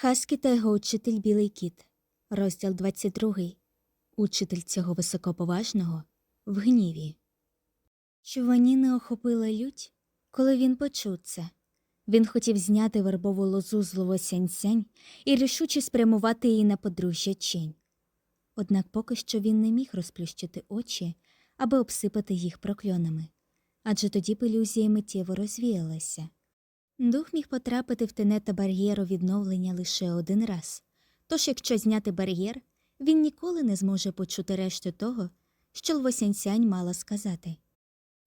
Хаскі та його учитель Білий кіт. Розділ 22. Учитель цього високоповажного в гніві. Чуваніни охопила лють, коли він почув це. Він хотів зняти вербову лозу з ловосянь і рішуче спрямувати її на подружжя Чень. Однак поки що він не міг розплющити очі, аби обсипати їх прокльонами, адже тоді б ілюзія миттєво розвіялася. Дух міг потрапити в тенета бар'єру відновлення лише один раз. Тож, якщо зняти бар'єр, він ніколи не зможе почути решту того, що Лвосянсянь мала сказати.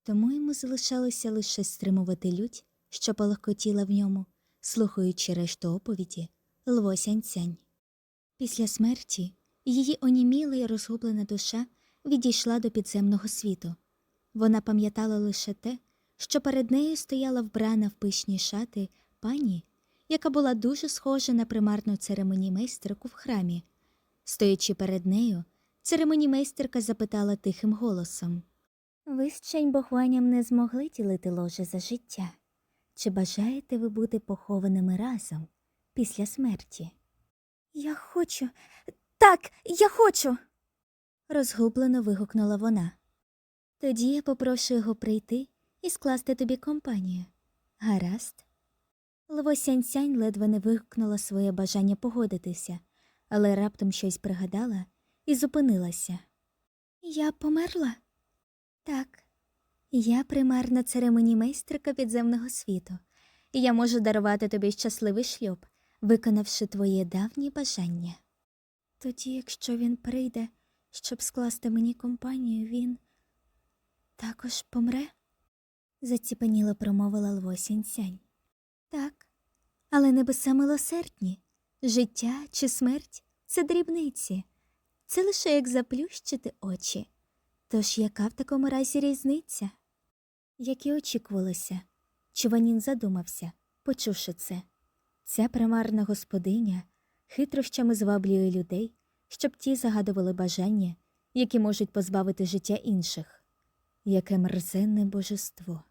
Тому йому залишалося лише стримувати лють, що палахкотіла в ньому, слухаючи решту оповіді Лвосянцянь. Після смерті її оніміла й розгублена душа відійшла до підземного світу. Вона пам'ятала лише те, що перед нею стояла вбрана в пишні шати пані, яка була дуже схожа на примарну церемоніймейстерку в храмі. Стоячи перед нею, церемоніймейстерка запитала тихим голосом Ви з Чень Бохваням не змогли ділити ложе за життя. Чи бажаєте ви бути похованими разом після смерті? Я хочу. Так, я хочу. розгублено вигукнула вона. Тоді я попрошу його прийти і скласти тобі компанію. Гаразд. Лвосянь-сянь ледве не вигукнула своє бажання погодитися, але раптом щось пригадала і зупинилася. Я померла? Так. Я примарна церемоніймейстерка підземного світу, і я можу дарувати тобі щасливий шлюб, виконавши твоє давнє бажання. Тоді, якщо він прийде, щоб скласти мені компанію, він також помре? Заціпеніло промовила Лвосінь-сянь. Так, але небеса милосердні. Життя чи смерть це дрібниці, це лише як заплющити очі. Тож яка в такому разі різниця? Як і очікувалося, Чуванін задумався, почувши це. Ця примарна господиня хитрощами зваблює людей, щоб ті загадували бажання, які можуть позбавити життя інших. Яке мерзенне божество.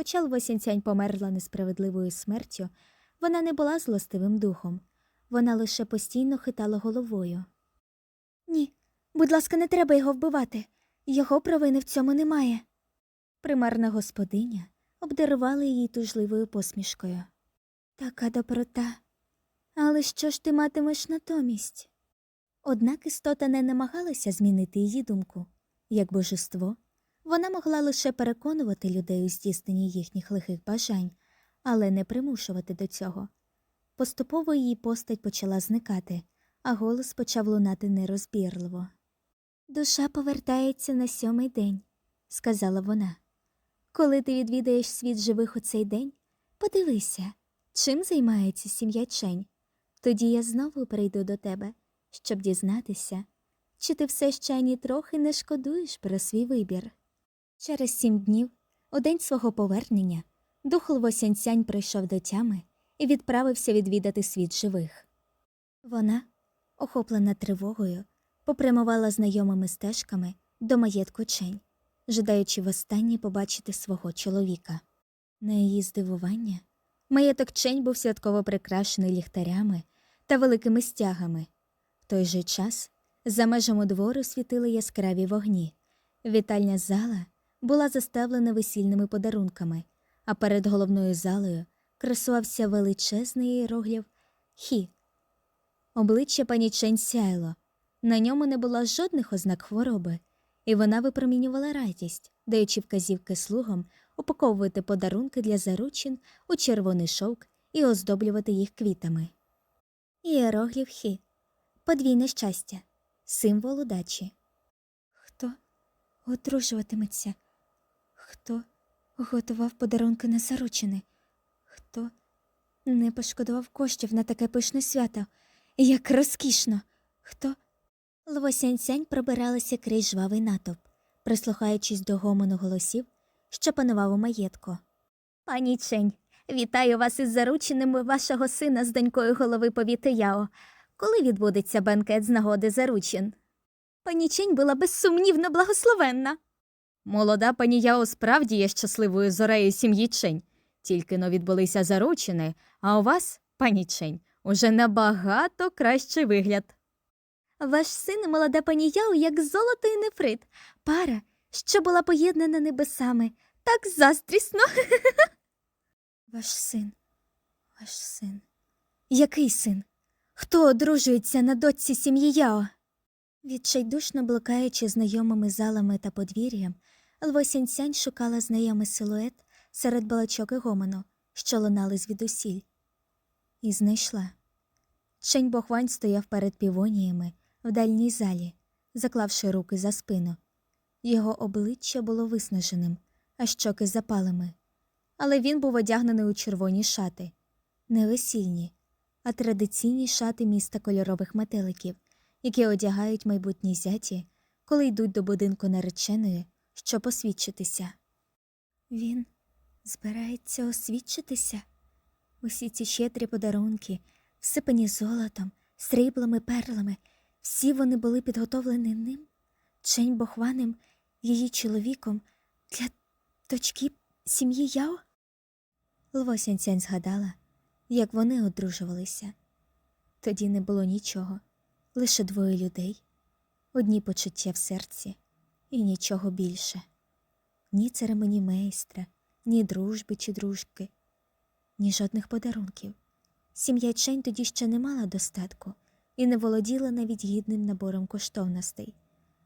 Хоча Лвосінцянь померла несправедливою смертю, вона не була злостивим духом, вона лише постійно хитала головою. Ні, будь ласка, не треба його вбивати. Його провини в цьому немає. Примарна господиня обдарувала її тужливою посмішкою. Така доброта. Але що ж ти матимеш натомість? Однак істота не намагалася змінити її думку. Як божество, вона могла лише переконувати людей у здійсненні їхніх лихих бажань, але не примушувати до цього. Поступово її постать почала зникати, а голос почав лунати нерозбірливо. Душа повертається на сьомий день, сказала вона. Коли ти відвідаєш світ живих у цей день, подивися, чим займається сім'я Чень. Тоді я знову прийду до тебе, щоб дізнатися, чи ти все ще ані трохи не шкодуєш про свій вибір. Через сім днів, у день свого повернення, дух Лвосянцянь прийшов до тями і відправився відвідати світ живих. Вона, охоплена тривогою, попрямувала знайомими стежками до маєтку Чень, жадаючи востаннє побачити свого чоловіка. На її здивування, маєток Чень був святково прикрашений ліхтарями та великими стягами. В той же час за межами двору світили яскраві вогні. Вітальня зала була заставлена весільними подарунками, а перед головною залою красувався величезний іероглів Хі. Обличчя пані Чень сяйло, на ньому не було жодних ознак хвороби, і вона випромінювала радість, даючи вказівки слугам упаковувати подарунки для заручин у червоний шовк і оздоблювати їх квітами. Іероглів Хі подвійне щастя, символ удачі. Хто одружуватиметься? Хто готував подарунки на заручини? Хто не пошкодував коштів на таке пишне свято? Як розкішно! Хто? Лвосянцянь пробиралася крізь жвавий натовп, прислухаючись до гомону голосів, що панував у маєтку. Пані Чень, вітаю вас із зарученими вашого сина з донькою голови повіти Яо. Коли відбудеться бенкет з нагоди заручин? Пані Чень була безсумнівно благословенна. Молода пані Яо справді є щасливою зорею сім'ї Чень. Тільки но відбулися заручини, а у вас, пані Чень, уже набагато кращий вигляд. Ваш син і молода пані Яо, як золото і нефрит, пара, що була поєднана небесами, так застрісно. Ваш син, ваш син. Який син? Хто одружується на дочці сім'ї Яо? Відчайдушно блукаючи знайомими залами та подвір'ям, Лво шукала знайомий силует серед балачок і гомону, що лунали звідусіль. І знайшла. Чень Бохвань стояв перед півоніями в дальній залі, заклавши руки за спину. Його обличчя було виснаженим, а щоки запалими. Але він був одягнений у червоні шати, не весільні, а традиційні шати міста кольорових метеликів, які одягають майбутні зяті, коли йдуть до будинку нареченої, щоб освідчитися. Він збирається освідчитися? Усі ці щедрі подарунки, всипані золотом, сріблами, перлами, всі вони були підготовлені ним, Чень Бохваним, її чоловіком, для дочки сім'ї Яо? Лво Сянцянь згадала, як вони одружувалися. Тоді не було нічого, лише двоє людей, одні почуття в серці і нічого більше. Ні церемонії майстра, ні дружби чи дружки, ні жодних подарунків. Сім'я Чень тоді ще не мала достатку і не володіла навіть гідним набором коштовностей.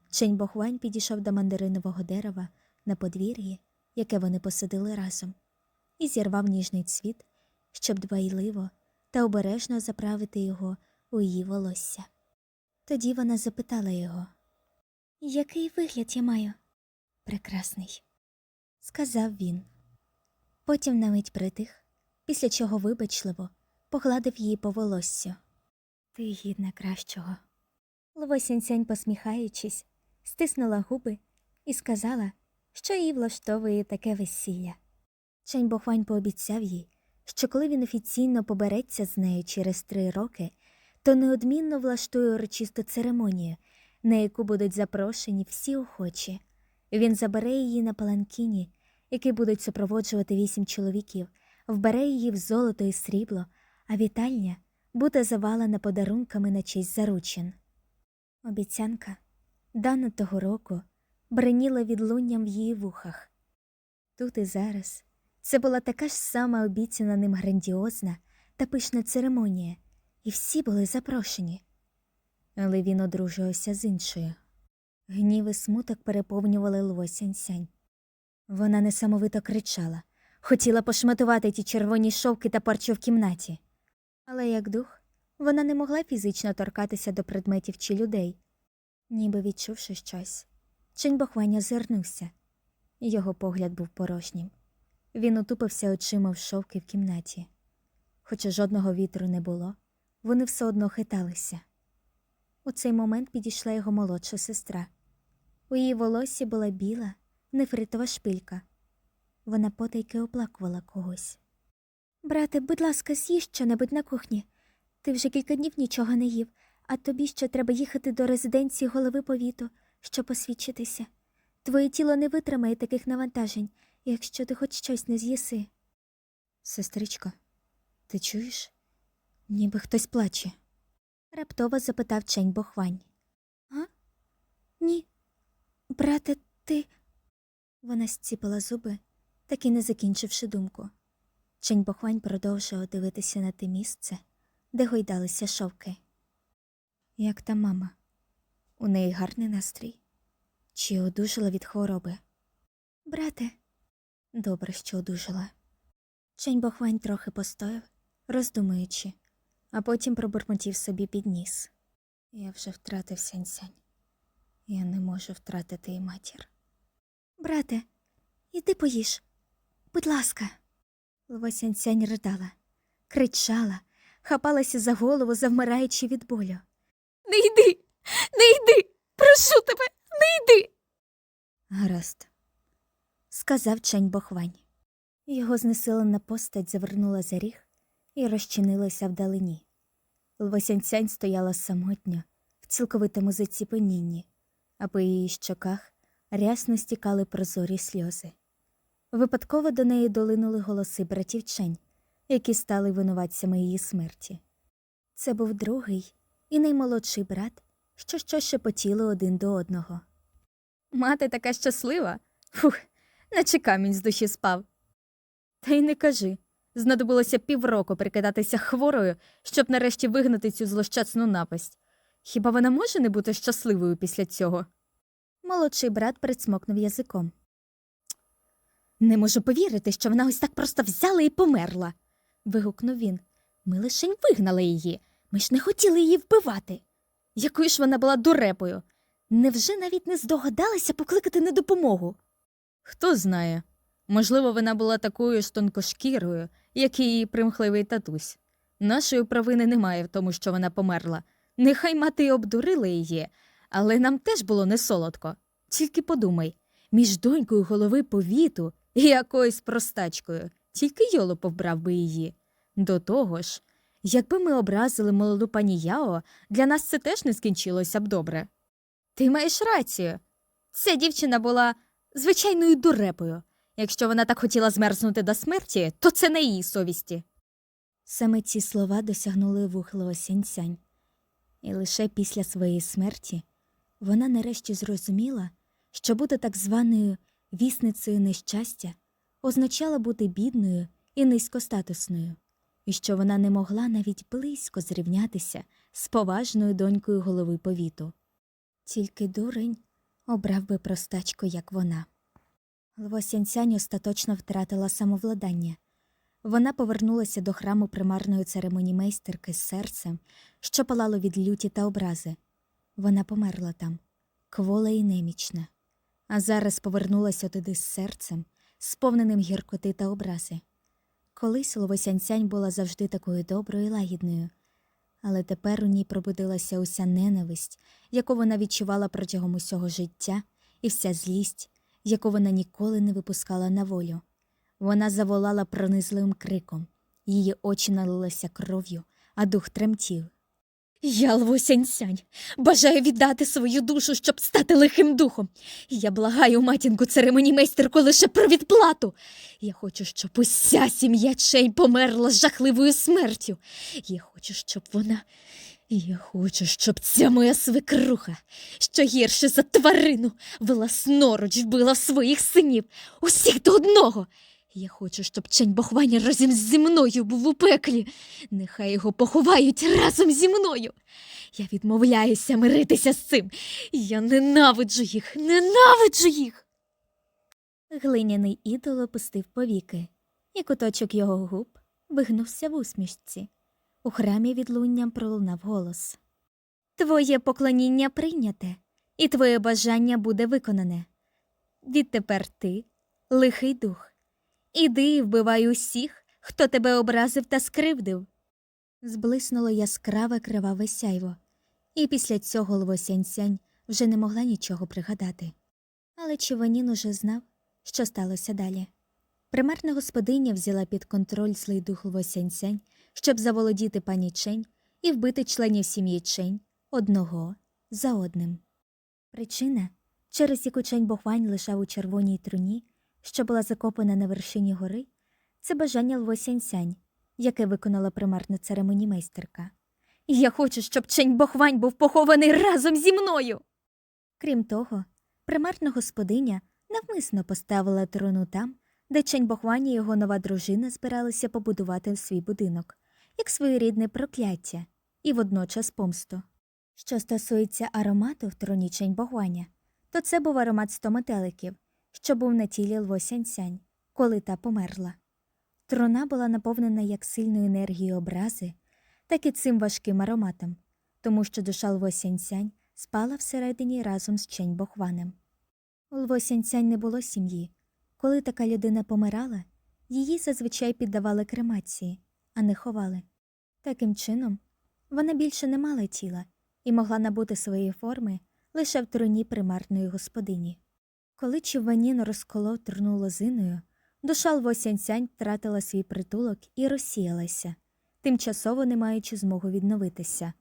Чень Бохвань підійшов до мандаринового дерева на подвір'ї, яке вони посадили разом, і зірвав ніжний цвіт, щоб дбайливо та обережно заправити його у її волосся. Тоді вона запитала його Який вигляд я маю? Прекрасний, сказав він. Потім на мить притих, після чого вибачливо погладив її по волоссю. Ти гідна кращого. Лво Сянь, посміхаючись, стиснула губи і сказала, що їй влаштовує таке весілля. Чень Бохвань пообіцяв їй, що коли він офіційно побереться з нею через три роки, то неодмінно влаштує урочисту церемонію, на яку будуть запрошені всі охочі. Він забере її на паланкіні, який будуть супроводжувати вісім чоловіків, вбере її в золото і срібло, а вітальня буде завалена подарунками на честь заручин. Обіцянка, дана того року, бреніла відлунням в її вухах. Тут і зараз це була така ж сама обіцяна ним грандіозна та пишна церемонія, і всі були запрошені. Але він одружувався з іншою. Гнів і смуток переповнювали Лво Сянь-Сянь. Вона несамовито кричала, хотіла пошматувати ті червоні шовки та парчу в кімнаті. Але як дух, вона не могла фізично торкатися до предметів чи людей. Ніби відчувши щось, Чень Бохвань озирнувся. Його погляд був порожнім. Він утупився очима в шовки в кімнаті. Хоча жодного вітру не було, вони все одно хиталися. У цей момент підійшла його молодша сестра. У її волоссі була біла, нефритова шпилька. Вона потайки оплакувала когось. Брате, будь ласка, з'їж що-небудь на кухні. Ти вже кілька днів нічого не їв, а тобі ще треба їхати до резиденції голови повіту, щоб освідчитися. Твоє тіло не витримає таких навантажень, якщо ти хоч щось не з'їси. Сестричко, ти чуєш? Ніби хтось плаче. Раптово запитав Чень Бохвань. А? Ні. Брате, ти. Вона зціпила зуби, так і не закінчивши думку. Чень Бохвань продовжував дивитися на те місце, де гойдалися шовки. Як та мама? У неї гарний настрій? Чи одужала від хвороби? Брате, добре, що одужала. Чень Бохвань трохи постояв, роздумуючи, а потім пробурмотів собі під ніс. Я вже втратив сянь-сянь. Я не можу втратити і матір. Брате, іди поїж. Будь ласка. Лова сянь-сянь ридала, кричала, хапалася за голову, завмираючи від болю. Не йди, не йди! Прошу тебе, не йди. Гаразд, сказав Чень Бохвань. Його знесилена постать завернула за ріг і розчинилася вдалині. Лвосянцянь стояла самотньо, в цілковитому заціпенінні, а по її щоках рясно стікали прозорі сльози. Випадково до неї долинули голоси братів Чень, які стали винуватцями її смерті. Це був другий і наймолодший брат, що щось шепотіли один до одного. Мати така щаслива. Фух, наче камінь з душі спав. Та й не кажи. Знадобилося півроку прикидатися хворою, щоб нарешті вигнати цю злощасну напасть. Хіба вона може не бути щасливою після цього? Молодший брат присмокнув язиком. Не можу повірити, що вона ось так просто взяла і померла. вигукнув він. Ми лишень вигнали її. Ми ж не хотіли її вбивати. Якою ж вона була дурепою. Невже навіть не здогадалася покликати на допомогу? Хто знає. Можливо, вона була такою ж тонкошкірою, як і її примхливий татусь. Нашої провини немає в тому, що вона померла. Нехай мати й обдурила її, але нам теж було не солодко. Тільки подумай, між донькою голови повіту і якоюсь простачкою, тільки йолоп вбрав би її. До того ж, якби ми образили молоду пані Яо, для нас це теж не скінчилося б добре. Ти маєш рацію. Ця дівчина була звичайною дурепою. Якщо вона так хотіла змерзнути до смерті, то це на її совісті. Саме ці слова досягнули вухлого сянцянь. І лише після своєї смерті вона нарешті зрозуміла, що бути так званою вісницею нещастя означало бути бідною і низькостатусною, і що вона не могла навіть близько зрівнятися з поважною донькою голови повіту. Тільки дурень обрав би простачку, як вона. Лвосянцянь остаточно втратила самовладання. Вона повернулася до храму примарної церемонімейстерки з серцем, що палало від люті та образи. Вона померла там, квола і немічна, а зараз повернулася туди з серцем, сповненим гіркоти та образи. Колись Ловосянцянь була завжди такою доброю і лагідною, але тепер у ній пробудилася уся ненависть, яку вона відчувала протягом усього життя, і вся злість, яку вона ніколи не випускала на волю. Вона заволала пронизливим криком, її очі налилися кров'ю, а дух тремтів. Я Лвосянь-сянь, бажаю віддати свою душу, щоб стати лихим духом. Я благаю матінку церемонімейстерку лише про відплату. Я хочу, щоб уся сім'я Чень померла з жахливою смертю. Я хочу, щоб вона. Я хочу, щоб ця моя свекруха, що гірше за тварину, власноруч вбила своїх синів, усіх до одного. Я хочу, щоб Чень Бохвані разом зі мною був у пеклі. Нехай його поховають разом зі мною. Я відмовляюся миритися з цим. Я ненавиджу їх, ненавиджу їх. Глиняний ідол опустив повіки, і куточок його губ вигнувся в усмішці. У храмі відлунням пролунав голос. Твоє поклоніння прийняте, і твоє бажання буде виконане. Відтепер ти лихий дух. Іди і вбивай усіх, хто тебе образив та скривдив. Зблиснуло яскраве криваве сяйво, і після цього Лвосянь-сянь вже не могла нічого пригадати. Але Чуванін уже знав, що сталося далі. Примерна господиня взяла під контроль злий дух Лвосянь-сянь, щоб заволодіти пані Чень і вбити членів сім'ї Чень одного за одним. Причина, через яку Чень Бохвань лишав у червоній труні, що була закопана на вершині гори, це бажання Лвосянь-сянь, яке виконала примарна церемонімейстерка. Я хочу, щоб Чень Бохвань був похований разом зі мною. Крім того, примарна господиня навмисно поставила трону там, де Чень Бохвань і його нова дружина збиралися побудувати свій будинок, як своєрідне прокляття і водночас помсту. Що стосується аромату в троні Чень Бохваня, то це був аромат сто метеликів, що був на тілі Лвосянь-сянь, коли та померла. Трона була наповнена як сильною енергією образи, так і цим важким ароматом, тому що душа Лвосянь-сянь спала всередині разом з Чень Бохванем. У Лвосянь-сянь не було сім'ї. Коли така людина помирала, її зазвичай піддавали кремації, а не ховали. Таким чином, вона більше не мала тіла і могла набути своєї форми лише в троні примарної господині. Коли Чуванін розколов труну лозиною, душа Лвосянь-сянь втратила свій притулок і розсіялася, тимчасово не маючи змогу відновитися.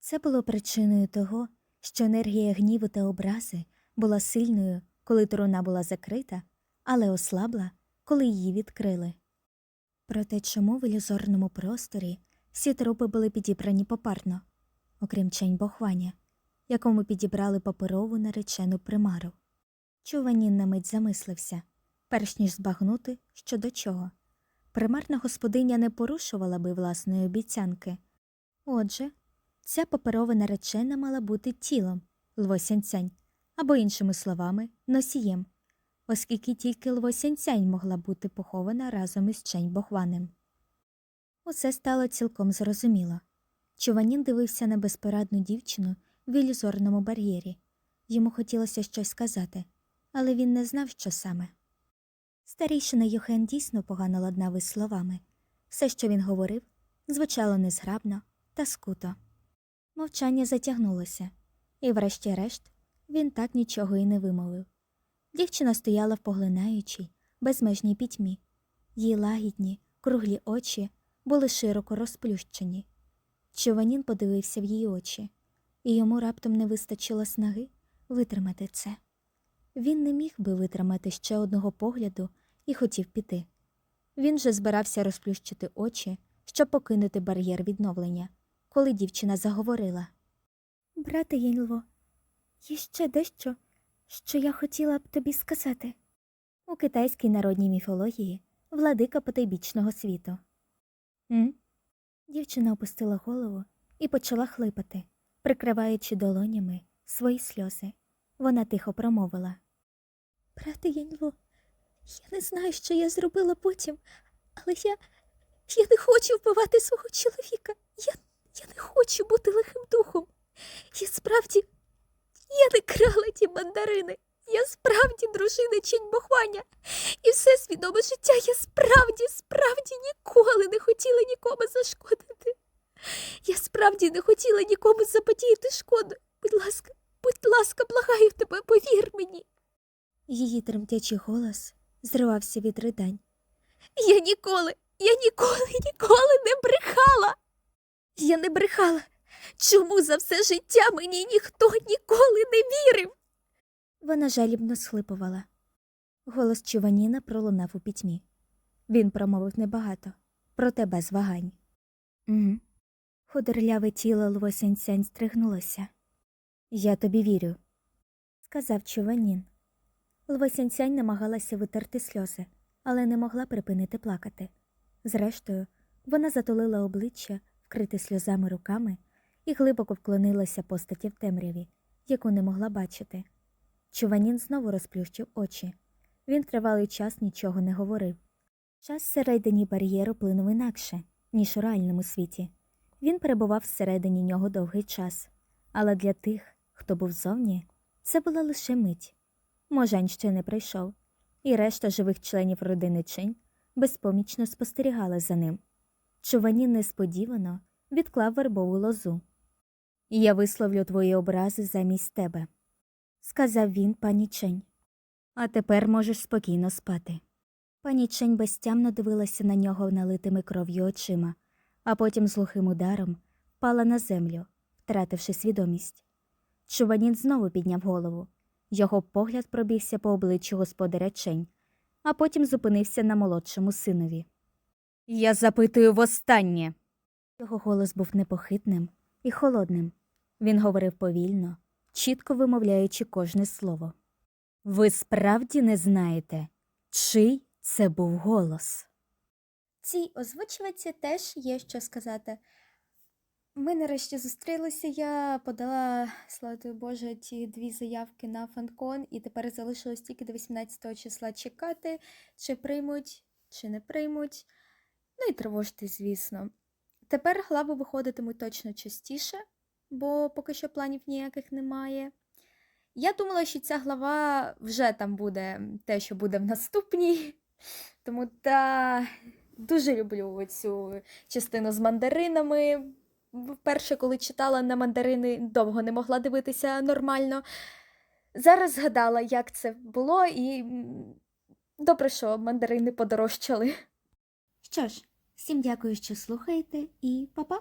Це було причиною того, що енергія гніву та образи була сильною, коли труна була закрита, але ослабла, коли її відкрили. Проте чому в ілюзорному просторі Всі трупи були підібрані попарно, окрім чень Бохваня, якому підібрали паперову наречену примару. Чуванін на мить замислився, перш ніж збагнути, що до чого. Примарна господиня не порушувала би власної обіцянки. Отже, ця паперова наречена мала бути тілом Лвосянцянь, або, іншими словами, носієм, оскільки тільки Лвосянцянь могла бути похована разом із Чень Бохванем. Усе стало цілком зрозуміло. Чуванін дивився на безпорадну дівчину в ілюзорному бар'єрі. Йому хотілося щось сказати, але він не знав, що саме. Старійшина Юхен дійсно погано ладнав із словами. Все, що він говорив, звучало незграбно та скуто. Мовчання затягнулося, і, врешті-решт, він так нічого і не вимовив. Дівчина стояла в поглинаючій, безмежній пітьмі. Її лагідні, круглі очі були широко розплющені. Чуванін подивився в її очі, і йому раптом не вистачило снаги витримати це. Він не міг би витримати ще одного погляду і хотів піти. Він же збирався розплющити очі, щоб покинути бар'єр відновлення, коли дівчина заговорила. Брате Єнлво, є ще дещо, що я хотіла б тобі сказати. У китайській народній міфології владика потойбічного світу. М? Дівчина опустила голову і почала хлипати, прикриваючи долонями свої сльози. Вона тихо промовила. Брате Яньло, я не знаю, що я зробила потім, але я. Я не хочу вбивати свого чоловіка. Я, я не хочу бути лихим духом. Я справді. Я не крала ті мандарини. Я справді дружина Чень Бохваня. І все свідоме життя я справді, справді ніколи не хотіла нікому зашкодити. Я справді не хотіла нікому заподіяти шкоду. Будь ласка, будь ласка, благаю тебе, повір мені. Її тремтячий голос зривався від ридань. Я ніколи, я ніколи, ніколи не брехала. Я не брехала. Чому за все життя мені ніхто ніколи не вірив? Вона жалібно схлипувала. Голос Чуваніна пролунав у пітьмі. Він промовив небагато, проте без вагань. Угу. Худорляве тіло Лвосянцянь стригнулося. Я тобі вірю, сказав Чуванін. Лвосянцянь намагалася витерти сльози, але не могла припинити плакати. Зрештою, вона затулила обличчя, вкрите сльозами руками, і глибоко вклонилася постаті в темряві, яку не могла бачити. Чуванін знову розплющив очі. Він тривалий час нічого не говорив. Час всередині бар'єру плинув інакше, ніж у реальному світі. Він перебував всередині нього довгий час, але для тих, хто був зовні, це була лише мить. Можань ще не прийшов, і решта живих членів родини Чинь безпомічно спостерігали за ним. Чуванін несподівано відклав вербову лозу. Я висловлю твої образи замість тебе, сказав він пані Чень. А тепер можеш спокійно спати. Пані Чень безтямно дивилася на нього налитими кров'ю очима, а потім з глухим ударом впала на землю, втративши свідомість. Чуванін знову підняв голову. Його погляд пробігся по обличчю господаря Чень, а потім зупинився на молодшому синові. Я запитую востаннє. Його голос був непохитним і холодним. Він говорив повільно, чітко вимовляючи кожне слово. Ви справді не знаєте, чий це був голос? Цій озвучувачці теж є що сказати. Ми нарешті зустрілися. Я подала, слава Боже, ті дві заявки на фанкон, і тепер залишилось тільки до 18 числа чекати, чи приймуть, чи не приймуть. Ну і тривожити, звісно. Тепер глави виходитимуть точно частіше, бо поки що планів ніяких немає. Я думала, що ця глава вже там буде те, що буде в наступній. Тому та дуже люблю цю частину з мандаринами. Вперше, коли читала на мандарини, довго не могла дивитися нормально. Зараз згадала, як це було, і добре, що мандарини подорожчали. Що ж, всім дякую, що слухаєте, і па-па!